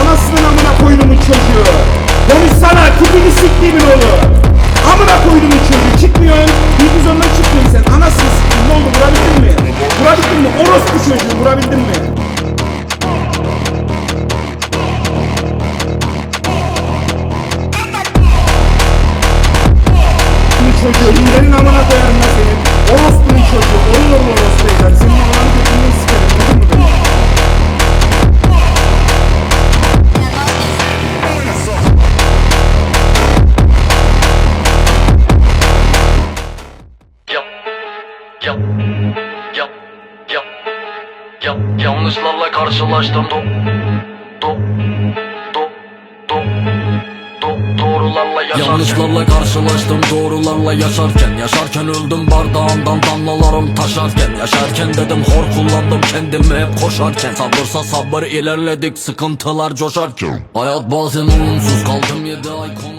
Anasının amına koyduğumun çocuğu. Konuşsana tipini siktiğimin oğlu. Amına koyduğumun çocuğu. Çıkmıyorsun. Bir ondan çıkmıyorsun sen. Anasını siktin. Ne oldu vurabildin mi? Vurabildin mi? Orospu çocuğu vurabildin mi? Çocuğu hilenin amına koyarım lan senin. Orospu'nun çocuğu. Olur mu orospu evladı? Senin amanı götünden sikerim. Yap, yap. Yanlışlarla karşılaştım doğrularla yaşarken. Yanlışlarla karşılaştım doğrularla yaşarken. Yaşarken öldüm bardağımdan damlalarım taşarken. Yaşarken dedim hor kullandım kendimi hep koşarken. Sabırsa sabır ilerledik sıkıntılar coşarken. Hayat bazen olumsuz kaldım yedi ay konu